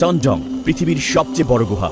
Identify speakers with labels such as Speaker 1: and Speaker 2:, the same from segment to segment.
Speaker 1: টনজং, পৃথিবীর সবচেয়ে বড় গুহা।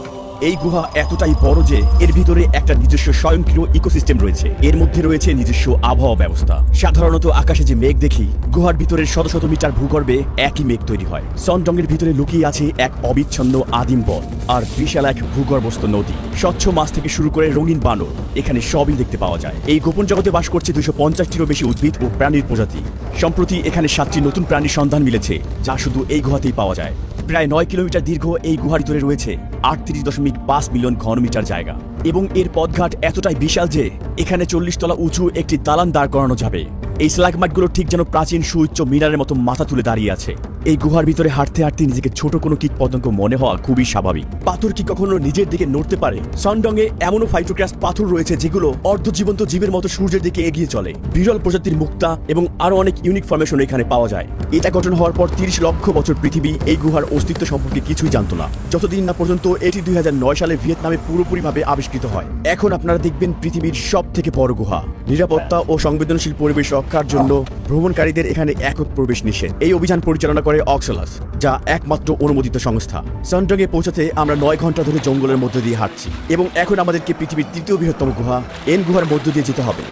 Speaker 1: এই গুহা এতটাই বড় যে এর ভিতরে একটা নিজস্ব স্বয়ংক্রিয় ইকোসিস্টেম রয়েছে। এর মধ্যে রয়েছে নিজস্ব আবহাওয়া ব্যবস্থা। সাধারণত আকাশে যে মেঘ দেখি, গুহার ভিতরে শত শত মিটার ভূগর্ভে একই মেঘ তৈরি হয়। সনডং এর ভিতরে লুকিয়ে আছে এক অবিচ্ছন্ন আদিম বন আর বিশাল এক ভূগর্ভস্থ নদী। স্বচ্ছ মাছ থেকে শুরু করে রঙিন বানর এখানে সবই দেখতে পাওয়া যায়। এই গোপন জগতে বাস করছে দুশো পঞ্চাশটিরও বেশি উদ্ভিদ ও প্রাণীর প্রজাতি। সম্প্রতি এখানে সাতটি নতুন প্রাণীর সন্ধান মিলেছে, যা শুধু এই গুহাতেই পাওয়া যায়। প্রায় নয় কিলোমিটার দীর্ঘ এই গুহার ভিতরে রয়েছে আটত্রিশ দশমিক পাঁচ মিলিয়ন ঘনমিটার জায়গা এবং এর পথঘাট এতটাই বিশাল যে এখানে চল্লিশ তলা উঁচু একটি দালান দাঁড় করানো যাবে। এই স্ল্যাগমাটগুলো ঠিক যেন প্রাচীন সুউচ্চ মিনারের মতো মাথা তুলে দাঁড়িয়ে আছে। এই গুহার ভিতরে হাঁটতে হাঁটতে নিজেকে ছোট কোনো কীট পতঙ্গ মনে হওয়া খুবই স্বাভাবিক। পাথর কি কখনো নিজের দিকে নড়তে পারে? সনডংয়ে এমনও ফাইটোক্রাস্ট পাথর রয়েছে যেগুলো অর্ধজীবন্ত জীবের মতো সূর্যের দিকে এগিয়ে চলে। বিরল প্রজাতির মুক্তা এবং আরও অনেক ইউনিক ফরমেশন এখানে পাওয়া যায়। এটা গঠন হওয়ার পর তিরিশ লক্ষ বছর পৃথিবী এই গুহার অস্তিত্ব সম্পর্কে কিছুই জানতো না। যতদিন না পর্যন্ত এটি দুই হাজার নয় সালে ভিয়েতনামে পুরোপুরিভাবে আবিষ্কৃত হয়। এখন আপনারা দেখবেন পৃথিবীর সব থেকে বড় গুহা। নিরাপত্তা ও সংবেদনশীল পরিবেশ রক্ষার জন্য ভ্রমণকারীদের এখানে একক প্রবেশ নিষেধ। এই অভিযান পরিচালনা করে অক্সলাস, যা একমাত্র অনুমোদিত সংস্থা। সন্ডগে পৌঁছাতে আমরা নয় ঘণ্টা ধরে জঙ্গলের মধ্য দিয়ে হাঁটছি এবং এখন আমাদেরকে পৃথিবীর তৃতীয় বৃহত্তম গুহা এন গুহার মধ্য দিয়ে যেতে হবে,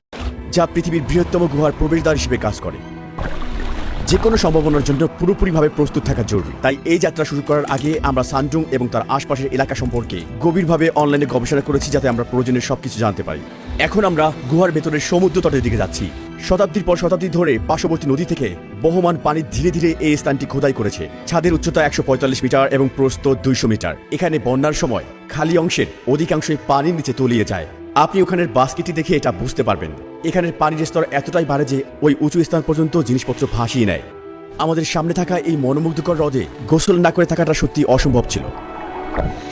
Speaker 1: যা পৃথিবীর বৃহত্তম গুহার প্রবেশদ্বার হিসেবে কাজ করে। যে কোনো সম্ভাবনার জন্য পুরোপুরিভাবে প্রস্তুত থাকা জরুরি। তাই এই যাত্রা শুরু করার আগে আমরা সানজুং এবং তার আশপাশের এলাকা সম্পর্কে গভীরভাবে অনলাইনে গবেষণা করেছি যাতে আমরা প্রয়োজনীয় সবকিছু জানতে পারি। এখন আমরা গুহার ভেতরের সমুদ্র তটের দিকে যাচ্ছি। শতাব্দীর পর শতাব্দী ধরে পার্শ্ববর্তী নদী থেকে বহমান পানি ধীরে ধীরে এই স্থানটি খোদাই করেছে। ছাদের উচ্চতা একশো পঁয়তাল্লিশ মিটার এবং প্রস্থ দুইশো মিটার। এখানে বন্যার সময় খালি অংশের অধিকাংশই পানির নিচে তলিয়ে যায়। আপনি ওখানের বাস্কেটটি দেখে এটা বুঝতে পারবেন। এখানের পানির স্তর এতটাই বাড়ে যে ওই উঁচু স্থান পর্যন্ত জিনিসপত্র ভাসিয়ে নেয়। আমাদের সামনে থাকা এই মনোমুগ্ধকর হ্রদে গোসল না করে থাকাটা সত্যি অসম্ভব ছিল।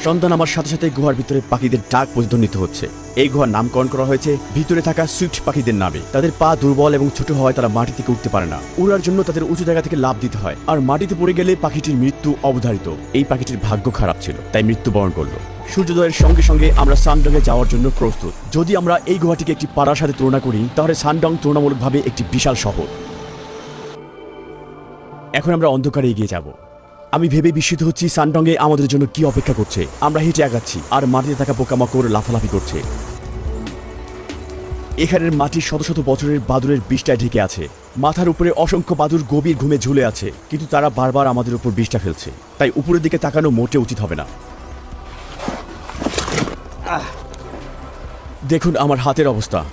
Speaker 1: সন্তান আমার সাথে সাথে গুহার ভিতরে পাখিদের ডাক প্রতিধ্বনিত হচ্ছে। এই গুহার নামকরণ করা হয়েছে ভিতরে থাকা সুইফট পাখিদের নামে। তাদের পা দুর্বল এবং ছোট হওয়ায় তারা মাটি থেকে উঠতে পারে না। উড়ার জন্য তাদের উঁচু জায়গা থেকে লাভ দিতে হয়। আর মাটিতে পড়ে গেলে পাখিটির মৃত্যু অবধারিত। এই পাখিটির ভাগ্য খারাপ ছিল, তাই মৃত্যুবরণ করল। সূর্যোদয়ের সঙ্গে সঙ্গে আমরা সানডংয়ে যাওয়ার জন্য প্রস্তুত। যদি আমরা এই গুহাটিকে একটি পাড়ার সাথে তুলনা করি, তাহলে সানডং তুলনামূলকভাবে একটি বিশাল শহর। এখন আমরা অন্ধকারে এগিয়ে যাব। আমি ভেবে বিস্মিত হচ্ছি সানডংয়ে আমাদের জন্য কি অপেক্ষা করছে। আমরা হেঁটে আগাচ্ছি, আর মাটিতে থাকা পোকামাকড় লাফালাফি করছে। এখানের মাটি শত শত বছরের বাদুরের বিষটায় ঢেকে আছে। মাথার উপরে অসংখ্য বাদুর গভীর ঘুমে ঝুলে আছে, কিন্তু তারা বারবার আমাদের উপর বিষটা ফেলছে। তাই উপরের দিকে তাকানো মোটে উচিত হবে না। দেখুন আমার হাতের অবস্থা।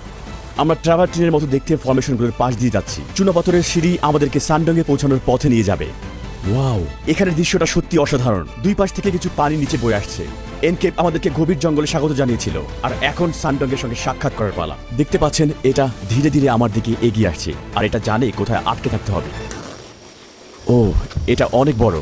Speaker 1: আমরা ট্রাভার ট্রেনের মতো দেখতে ফরমেশনগুলোর পাশ দিয়ে যাচ্ছি। চুনাপাথরের সিঁড়ি আমাদেরকে সানডংয়ে পৌঁছানোর পথে নিয়ে যাবে। ওয়াও! এখানের দৃশ্যটা সত্যি অসাধারণ। দুই পাশ থেকে কিছু পানি নিচে বয়ে আসছে। এনকেপ আমাদেরকে গভীর জঙ্গলে স্বাগত জানিয়েছিল। আর এখন সানডংয়ের সঙ্গে সাক্ষাৎ করার পালা। দেখতে পাচ্ছেন, এটা ধীরে ধীরে আমার দিকে এগিয়ে আসছে। আর এটা জানে কোথায় আটকে থাকতে হবে। ও, এটা অনেক বড়।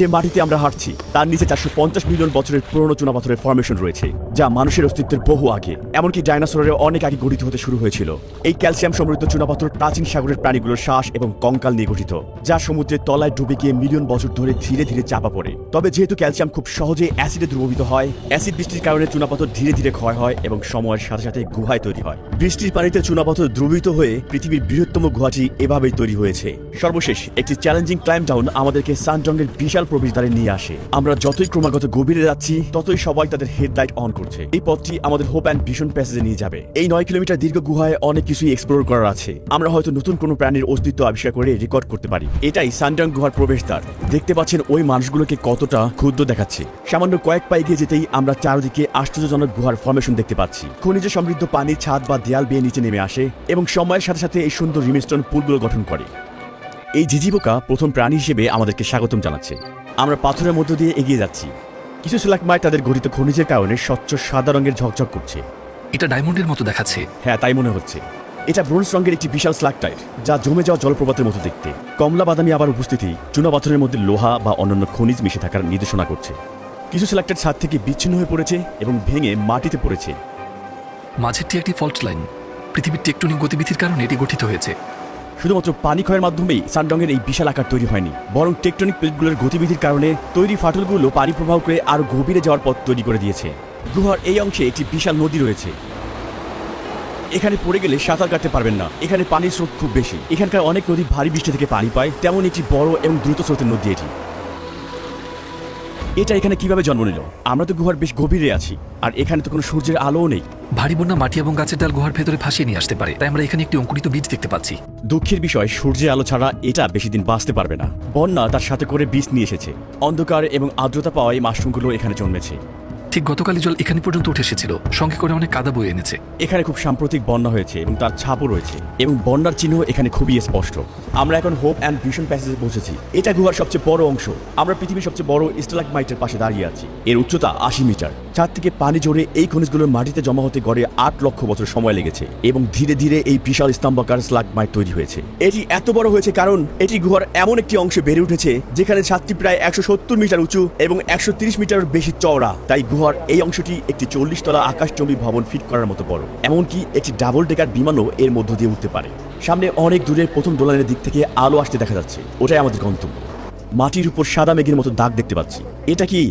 Speaker 1: যে মাটিতে আমরা হাঁটছি, তার নিচে চারশো পঞ্চাশ মিলিয়ন বছরের পুরনো চুনাপাথরের ফরমেশন রয়েছে, যা মানুষের অস্তিত্বের বহু আগে। এমনকি ডাইনোসরের অনেক আগে গঠিত হতে শুরু হয়েছিল। এই ক্যালসিয়াম সমৃদ্ধ চুনাপাথর প্রাচীন সাগরের প্রাণীগুলোর শ্বাস এবং কঙ্কাল নিয়ে গঠিত, যা সমুদ্রের তলায় ডুবে গিয়ে মিলিয়ন বছর ধরে ধীরে ধীরে চাপা পড়ে। তবে যেহেতু ক্যালসিয়াম খুব সহজে অ্যাসিডে দ্রবীভূত হয় অ্যাসিড বৃষ্টির কারণে চুনাপাথর ধীরে ধীরে ক্ষয় হয় এবং সময়ের সাথে সাথে গুহায় তৈরি হয়। বৃষ্টির পানিতে চুনাপাথর দ্রবীভূত হয়ে পৃথিবীর বৃহত্তম গুহাটি এভাবেই তৈরি হয়েছে। সর্বশেষ, একটি চ্যালেঞ্জিং ক্লাইম ডাউন আমাদেরকে সানজংয়ের বিশাল প্রবেশদ্বারে নিয়ে আসে। আমরা যতই ক্রমাগত গভীরে যাচ্ছি, ততই সবাই তাদের হেডলাইট অন করছে। এই পথটি আমাদের হোপ অ্যান্ড ভিশন প্যাসেজে নিয়ে যাবে। এই নয় কিলোমিটার দীর্ঘ গুহায় অনেক কিছুই এক্সপ্লোর করার আছে। আমরা হয়তো নতুন কোনো প্রাণীর অস্তিত্ব আবিষ্কার করে রেকর্ড করতে পারি। এটাই সানডং গুহার প্রবেশদ্বার। দেখতে পাচ্ছেন ওই মানুষগুলোকে কতটা ক্ষুদ্র দেখাচ্ছে। সামান্য কয়েক পা এগিয়ে যেতেই আমরা চারদিকে আশ্চর্যজনক গুহার ফর্মেশন দেখতে পাচ্ছি। খনিজ সমৃদ্ধ পানি ছাদ বা দেয়াল বেয়ে নিচে নেমে আসে এবং সময়ের সাথে সাথে এই সুন্দর রিমিস্টন পুলগুলো গঠন করে। এই ঝিঝিবোকা প্রথম প্রাণী হিসেবে আমাদেরকে স্বাগতম জানাচ্ছে। আমরা পাথরের মধ্য দিয়ে এগিয়ে যাচ্ছি। কিছু স্লাকমায় তাদের গঠিত খনিজের কারণে স্বচ্ছ সাদা রঙের ঝকঝক করছে।
Speaker 2: এটা ডায়মন্ডের মতো দেখাচ্ছে।
Speaker 1: হ্যাঁ তাই মনে হচ্ছে। এটা ব্রোঞ্জ রঙের একটি বিশাল স্লাকটাইট যা জমে যাওয়া জলপ্রপাতের মতো দেখতে। কমলা বাদামি আবার উপস্থিতি চুনা পাথরের মধ্যে লোহা বা অন্যান্য খনিজ মিশে থাকার নির্দেশনা করছে। কিছু স্লাকটাইট ছাদ থেকে বিচ্ছিন্ন হয়ে পড়েছে এবং ভেঙে মাটিতে পড়েছে।
Speaker 2: মাঝেরটি একটি ফল্ট লাইন। পৃথিবীর টেকটনিক গতিবিধির কারণে এটি গঠিত হয়েছে।
Speaker 1: শুধুমাত্র পানি ক্ষয়ের মাধ্যমেই সানডংয়ের এই বিশাল আকার তৈরি হয়নি, বরং টেকটনিক প্লেটগুলোর গতিবিধির কারণে তৈরি ফাটলগুলো পানি প্রবাহ করে আরও গভীরে যাওয়ার পথ তৈরি করে দিয়েছে। গুহার এই অংশে একটি বিশাল নদী রয়েছে। এখানে পড়ে গেলে সাঁতার কাটতে পারবেন না। এখানে পানির স্রোত খুব বেশি। এখানকার অনেক নদী ভারী বৃষ্টি থেকে পানি পায়। তেমন একটি বড় এবং দ্রুত স্রোতের নদী এটি। এটা এখানে কীভাবে জন্ম নিল? আমরা তো গুহার বেশ গভীরে আছি আর এখানে তো কোনো সূর্যের আলোও নেই।
Speaker 2: ভারী বন্যা মাটি এবং গাছের ডাল গুহার ভেতরে ফাঁসিয়ে নিয়ে আসতে পারে তাই আমরা এখানে একটি অঙ্কুরিত বীজ দেখতে পাচ্ছি।
Speaker 1: দুঃখের বিষয় সূর্যের আলো ছাড়া এটা বেশি দিন বাঁচতে পারবে না। বন্যা তার সাথে করে বীজ নিয়ে এসেছে। অন্ধকার এবং আর্দ্রতা পাওয়ায় মাশরুমগুলো এখানে জন্মেছে।
Speaker 2: ঠিক গতকালই জল এখানে পর্যন্ত উঠে এসেছিল। সঙ্গে করে অনেক কাদা বয়ে এনেছে।
Speaker 1: এখানে খুব সাম্প্রতিক বন্যা হয়েছে এবং তার ছাপও রয়েছে এবং বন্যার চিহ্ন এখানে খুবই স্পষ্ট। আমরা এখন হোপ অ্যান্ড ভিশন প্যাসেজে পৌঁছেছি। এটা গুহার সবচেয়ে বড় অংশ। আমরা পৃথিবীর সবচেয়ে বড় স্টালাকমাইটের পাশে দাঁড়িয়ে আছি। এর উচ্চতা আশি মিটার। চার থেকে পানি জড়ে এই খনিজগুলোর মাটিতে জমা হতে গড়ে আট লক্ষ বছর সময় লেগেছে এবং ধীরে ধীরে এই বিশাল স্তম্ভাকার স্লাগমাইট তৈরি হয়েছে। এটি এত বড় হয়েছে কারণ এটি গুহার এমন একটি অংশে বেড়ে উঠেছে যেখানে ছাদটি প্রায় একশো সত্তর মিটার উঁচু এবং একশো মিটার বেশি চওড়া। তাই গুহার এই অংশটি একটি চল্লিশ তলা আকাশচম্বী ভবন ফিট করার মতো বড়। এমনকি একটি ডাবল ডেকার বিমানও এর মধ্য দিয়ে উঠতে পারে। সামনে অনেক দূরের প্রথম দোলানের দিক থেকে আলো আসতে দেখা যাচ্ছে। ওটাই আমাদের গন্তব্য। মাটির উপর সাদা মেঘের মতো দাগ দেখতে পাচ্ছি। এটা কি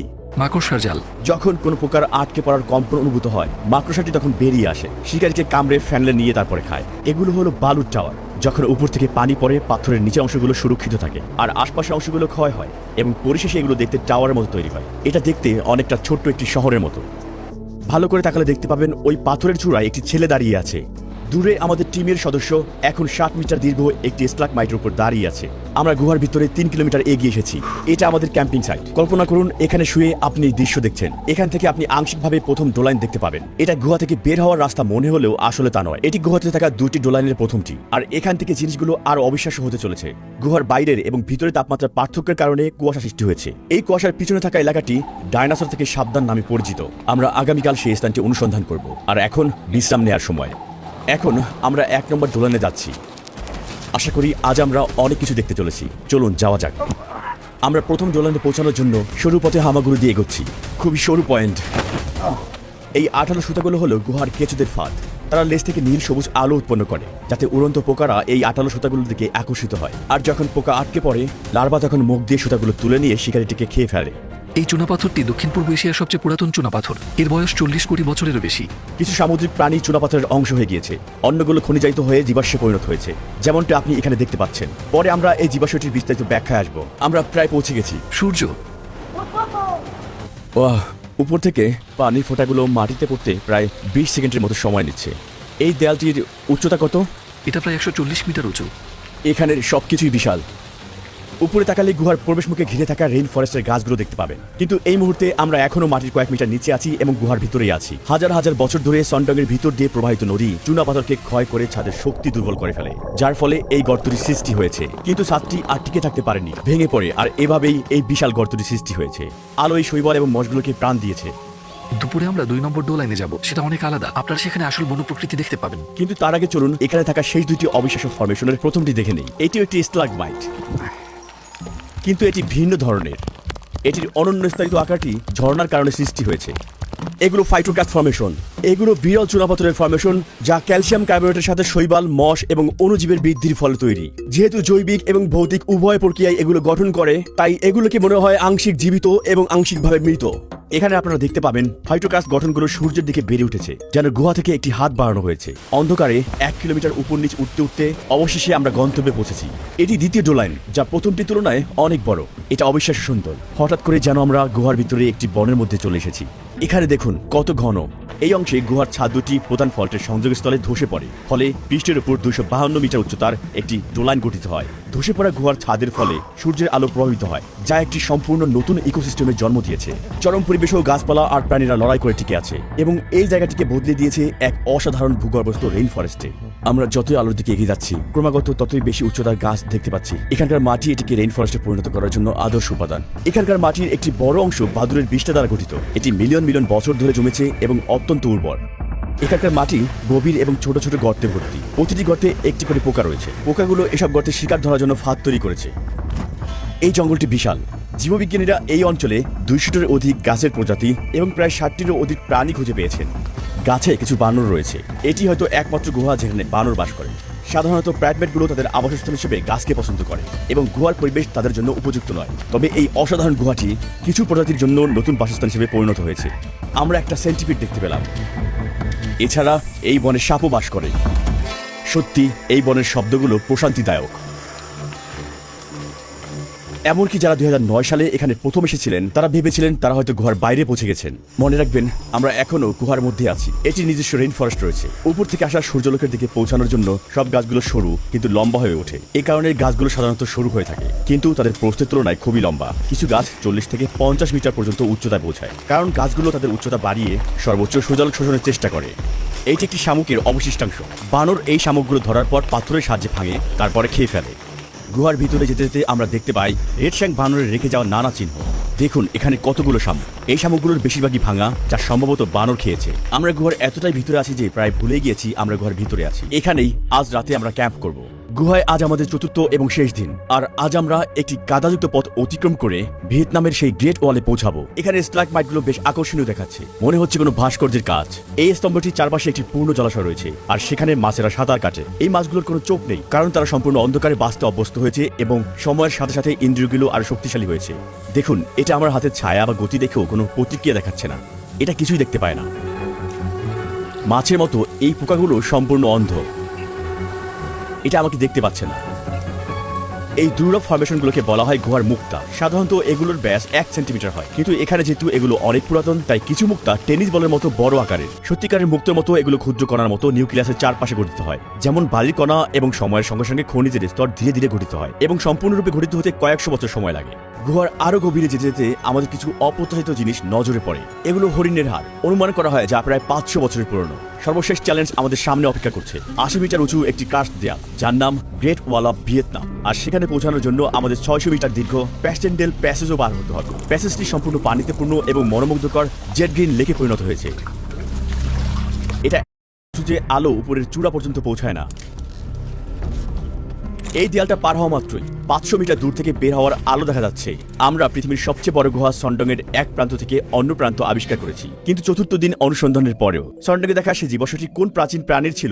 Speaker 2: মাকড়সার জাল।
Speaker 1: যখন কোনো প্রকার আটকে পড়ার কম্পন অনুভূত হয়, মাকড়সাটি তখন বেরিয়ে আসে। শিকারীকে কামড়ে ফ্যানলে নিয়ে তারপরে খায়। এগুলো হলো বালুর টাওয়ার, যখন উপর থেকে পানি পড়ে পাথরের নিচে অংশগুলো সুরক্ষিত থাকে আর আশপাশের অংশগুলো ক্ষয় হয় এবং পরিশেষে এগুলো দেখতে টাওয়ারের মতো তৈরি হয়। এটা দেখতে অনেকটা ছোট্ট একটি শহরের মতো। ভালো করে তাকালে দেখতে পাবেন ওই পাথরের চূড়ায় একটি ছেলে দাঁড়িয়ে আছে। দূরে আমাদের টিমের সদস্য এখন ষাট মিটার দীর্ঘ একটি স্ট্লাক মাইটের উপর দাঁড়িয়ে আছে। আমরা গুহার ভিতরে তিন কিলোমিটার এগিয়ে এসেছি। এটা আমাদের ক্যাম্পিং সাইট। কল্পনা করুন, এখানে শুয়ে আপনি দৃশ্য দেখছেন। এখান থেকে আপনি আংশিকভাবে প্রথম ডোলাইন দেখতে পাবেন। এটা গুহা থেকে বের হওয়ার রাস্তা মনে হলেও আসলে তা নয়। এটি গুহাতে থাকা দুটি ডোলাইনের প্রথমটি। আর এখান থেকে জিনিসগুলো আরও অবিশ্বাস্য হতে চলেছে। গুহার বাইরের এবং ভিতরে তাপমাত্রার পার্থক্যের কারণে কুয়াশা সৃষ্টি হয়েছে। এই কুয়াশার পিছনে থাকা এলাকাটি ডায়নাসর থেকে সাবধান নামে পরিচিত। আমরা আগামীকাল সেই স্থানটি অনুসন্ধান করব। আর এখন বিশ্রাম নেওয়ার সময়। এখন আমরা এক নম্বর দোলানে যাচ্ছি। আশা করি আজ আমরা অনেক কিছু দেখতে চলেছি। চলুন, যাওয়া যাক। আমরা প্রথম দোলানে পৌঁছানোর জন্য সরু পথে হামাগুড়ি দিয়ে এগোচ্ছি। খুবই সরু পয়েন্ট। এই আঠালো সুতাগুলো হলো গুহার কেঁচুদের ফাঁদ। তারা লেজ থেকে নীল সবুজ আলো উৎপন্ন করে, যাতে উড়ন্ত পোকারা এই আঠালো সুতাগুলোর দিকে আকর্ষিত হয়। আর যখন পোকা আটকে পড়ে, লার্ভা তখন মুখ দিয়ে সুতাগুলো তুলে নিয়ে শিকারিটিকে খেয়ে ফেলে।
Speaker 2: এই চুনাপাথরটি দক্ষিণ পূর্ব এশিয়ার সবচেয়ে পুরাতন চুনাপাথর। এর বয়স চল্লিশ কোটি বছরেরও বেশি।
Speaker 1: কিছু সামুদ্রিক প্রাণী চুনাপাথরের অংশ হয়ে গিয়েছে। অন্যগুলো খনিজায়িত হয়ে জীবাশ্মে পরিণত হয়েছে। যেমনটা আপনি এখানে দেখতে পাচ্ছেন। পরে আমরা এই জীবাশ্মটির বিস্তারিত ব্যাখ্যায় আসব। আমরা প্রায় পৌঁছে গেছি।
Speaker 2: সূর্য।
Speaker 1: ওয়াহ উপর থেকে পানির ফোঁটাগুলো মাটিতে পড়তে প্রায় বিশ সেকেন্ডের মতো সময় নিচ্ছে। এই দেয়ালটির উচ্চতা কত?
Speaker 2: এটা প্রায় একশো চল্লিশ মিটার উঁচু।
Speaker 1: এখানের সবকিছুই বিশাল। উপরে তাকালে গুহার প্রবেশমুখে ঘিরে থাকা রেইন ফরেস্টের গাছগুলো দেখতে পাবেন। কিন্তু এই মুহূর্তে আমরা এখনও মাটির কয়েক মিটার নিচে আছি এবং গুহার ভিতরেই আছি। হাজার হাজার বছর ধরে সন্ডংয়ের ভিতর দিয়ে প্রবাহিত নদী চুনা পাথরকে ক্ষয় করে ছাদের শক্তি দুর্বল করে ফেলে যার ফলে এই গর্তটি সৃষ্টি হয়েছে। কিন্তু ছাদটি আর টিকে থাকতে পারেনি ভেঙে পড়ে আর এভাবেই এই বিশাল গর্তটি সৃষ্টি হয়েছে। আলো এই শৈবাল এবং মশগুলোকে প্রাণ দিয়েছে।
Speaker 2: দুপুরে আমরা দুই নম্বর ডোলাইনে যাব সেটা অনেক আলাদা। আপনারা সেখানে আসল বন্য প্রকৃতি দেখতে পাবেন।
Speaker 1: কিন্তু তার আগে চলুন এখানে থাকা শেষ দুইটি অবিশ্বাস্য ফরমেশনের প্রথমটি দেখে নেই। এটিও একটি স্ট্লাগমাইট কিন্তু এটি ভিন্ন ধরনের। এটির অনন্য স্থায়িত আকারটি ঝর্ণার কারণে সৃষ্টি হয়েছে। এগুলো ফাইটোক্যাস্ট ফর্মেশন এগুলো বিরল চুনাপাথরের ফর্মেশন যা ক্যালসিয়াম কার্বোনেটের সাথে শৈবাল, মশ এবং অণুজীবের বৃদ্ধির ফলে তৈরি। যেহেতু জৈবিক এবং ভৌতিক উভয় প্রক্রিয়ায় এগুলো গঠন করে, তাই এগুলোকে মনে হয় আংশিক জীবিত এবং আংশিকভাবে মৃত। এখানে আপনারা দেখতে পাবেন ফাইটোকাস গঠনগুলো সূর্যের দিকে বেড়ে উঠেছে, যেন গুহা থেকে একটি হাত বাড়ানো হয়েছে। অন্ধকারে এক কিলোমিটার উপর নিচ উঠতে উঠতে অবশেষে আমরা গন্তব্যে পৌঁছেছি। এটি দ্বিতীয় ডোলাইন, যা প্রথমটির তুলনায় অনেক বড়। এটা অবিশ্বাস্য সুন্দর। হঠাৎ করে যেন আমরা গুহার ভিতরে একটি বনের মধ্যে চলে এসেছি। এখানে দেখুন কত ঘন এই অংশে গুহার ছাদ দুটি প্রধান ফল্টের সংযোগস্থলে ধসে পড়ে। ফলে পৃষ্ঠের উপর দুশো বাহান্ন মিটার উচ্চতার একটি ডোলাইন গঠিত হয়। ধসে পড়া গুহার ছাদের ফলে সূর্যের আলো প্রভাবিত হয়, যা একটি সম্পূর্ণ নতুন ইকোসিস্টেমের জন্ম দিয়েছে। চরম পরিবেশেও গাছপালা আর প্রাণীরা লড়াই করে টিকে আছে এবং এই জায়গাটিকে বদলে দিয়েছে এক অসাধারণ ভূগর্ভস্থ রেইন ফরেস্টে আমরা যতই আলোর দিকে এগিয়ে যাচ্ছি, ক্রমাগত ততই বেশি উচ্চতার গাছ দেখতে পাচ্ছি। এখানকার মাটি এটিকে রেইন ফরেস্টে পরিণত করার জন্য আদর্শ উপাদান। এখানকার মাটির একটি বড় অংশ বাদুরের বিষ্ঠা দ্বারা গঠিত। এটি মিলিয়ন মিলিয়ন বছর ধরে জমেছে এবং অত্যন্ত উর্বর। এখানকার মাটি গভীর এবং ছোট ছোট গর্তে ভর্তি। প্রতিটি গর্তে একটি করে পোকা রয়েছে। পোকাগুলো এসব গর্তে শিকার ধরার জন্য ফাঁদ তৈরি করেছে। এই জঙ্গলটি বিশাল। জীববিজ্ঞানীরা এই অঞ্চলে দুইশোটির অধিক গাছের প্রজাতি এবং প্রায় ষাটটিরও অধিক প্রাণী খুঁজে পেয়েছেন। গাছে কিছু বানর রয়েছে। এটি হয়তো একমাত্র গুহা যেখানে বানর বাস করে। সাধারণত প্রাইভেটগুলো তাদের আবাসস্থল হিসেবে গাছকে পছন্দ করে এবং গুহার পরিবেশ তাদের জন্য উপযুক্ত নয়। তবে এই অসাধারণ গুহাটি কিছু প্রজাতির জন্য নতুন বাসস্থান হিসেবে পরিণত হয়েছে। আমরা একটা সেন্টিপিড দেখতে পেলাম। এছাড়া এই বনে সাপও বাস করে। সত্যি, এই বনের শব্দগুলো প্রশান্তিদায়ক। এমনকি যারা দুই হাজার নয় সালে এখানে প্রথম এসেছিলেন, তারা ভেবেছিলেন তারা হয়তো গুহার বাইরে পৌঁছে গেছেন। মনে রাখবেন, আমরা এখনও গুহার মধ্যে আছি। এটি নিজস্ব রেইন ফরেস্ট রয়েছে। উপর থেকে আসা সূর্যলোকের দিকে পৌঁছানোর জন্য সব গাছগুলো সরু, কিন্তু লম্বা হয়ে ওঠে। এই কারণে গাছগুলো সাধারণত সরু হয়ে থাকে। কিন্তু তাদের প্রস্থের তুলনায় খুবই লম্বা। কিছু গাছ চল্লিশ থেকে পঞ্চাশ মিটার পর্যন্ত উচ্চতায় পৌঁছায়। কারণ গাছগুলো তাদের উচ্চতা বাড়িয়ে সর্বোচ্চ সূর্যালোক শোষণের চেষ্টা করে। এইটি একটি শামুকের অবশিষ্টাংশ। বানর এই শামুকগুলো ধরার পর পাথরের সাহায্যে ভাঙে, তারপরে খেয়ে ফেলে। গুহার ভিতরে যেতে যেতে আমরা দেখতে পাই রেড শ্যাং বানরের রেখে যাওয়া নানা চিহ্ন। দেখুন, এখানে কতগুলো শামুক। এই শামুকগুলোর বেশিরভাগই ভাঙা, যা সম্ভবত বানর খেয়েছে। আমরা গুহার এতটাই ভিতরে আছি যে প্রায় ভুলে গিয়েছি আমরা গুহার ভিতরে আছি। এখানেই আজ রাতে আমরা ক্যাম্প করব। গুহায় আজ আমাদের চতুর্থ এবং শেষ দিন। আর আজ আমরা একটি কাদাযুক্ত পথ অতিক্রম করে ভিয়েতনামের সেই গ্রেট ওয়ালে পৌঁছাবো। এখানে স্ট্লাক মাইটগুলো বেশ আকর্ষণীয় দেখাচ্ছে। মনে হচ্ছে কোনো ভাস্কর্যের কাজ। এই স্তম্ভটির চারপাশে একটি পূর্ণ জলাশয় রয়েছে, আর সেখানে মাছেরা সাঁতার কাটে। এই মাছগুলোর কোনো চোখ নেই, কারণ তারা সম্পূর্ণ অন্ধকারে বাঁচতে অভ্যস্ত হয়েছে এবং সময়ের সাথে সাথে ইন্দ্রিয়গুলো আরও শক্তিশালী হয়েছে। দেখুন, এটা আমার হাতের ছায়া বা গতি দেখেও কোনো প্রতিক্রিয়া দেখাচ্ছে না। এটা কিছুই দেখতে পায় না। মাছের মতো এই পোকাগুলো সম্পূর্ণ অন্ধ। এটা আমাকে দেখতে পাচ্ছে না। এই দুর্লভ ফরমেশনগুলোকে বলা হয় গুহার মুক্তা। সাধারণত এগুলোর ব্যাস এক সেন্টিমিটার হয়। কিন্তু এখানে যেহেতু এগুলো অনেক পুরাতন, তাই কিছু মুক্তা টেনিস বলের মতো বড় আকারের। সত্যিকারের মুক্তের মতো এগুলো ক্ষুদ্র কণার মতো নিউক্লিয়াসের চারপাশে গঠিত হয়। যেমন বালির কণা এবং সময়ের সঙ্গে সঙ্গে খনিজের স্তর ধীরে ধীরে গঠিত হয় এবং সম্পূর্ণরূপে গঠিত হতে কয়েকশো বছর সময় লাগে। গুহার আরও গভীরে যেতে যেতে আমাদের কিছু অপ্রত্যাশিত জিনিস নজরে পড়ে। এগুলো হরিণের হাড়। অনুমান করা হয় যা প্রায় পাঁচশো বছরের পুরনো। সর্বশেষ চ্যালেঞ্জ আমাদের সামনে অপেক্ষা করছে। আশি মিটার উঁচু একটি কাস্ট দেয়াল, যার নাম গ্রেট ওয়াল অফ ভিয়েতনাম আর সেখানে পৌঁছানোর জন্য আমাদের ছয়শো মিটার দীর্ঘ প্যাসেন্ডেল প্যাসেজও পার হতে হবে। প্যাসেজটি সম্পূর্ণ পানিতে পূর্ণ এবং মনোমুগ্ধকর জেড গ্রিন লেকে পরিণত হয়েছে। এটা যে আলো উপরের চূড়া পর্যন্ত পৌঁছায় না। এই দেয়ালটা পার হওয়া মাত্রই পাঁচশো মিটার দূর থেকে বের হওয়ার আলো দেখা যাচ্ছে। আমরা পৃথিবীর সবচেয়ে বড় গুহা সন্ডংয়ের এক প্রান্ত থেকে অন্য প্রান্ত আবিষ্কার করেছি। কিন্তু চতুর্থ দিন অনুসন্ধানের পরেও সন্ডংয়ে দেখা সে জীবাশ্মটি কোন প্রাচীন প্রাণীর ছিল?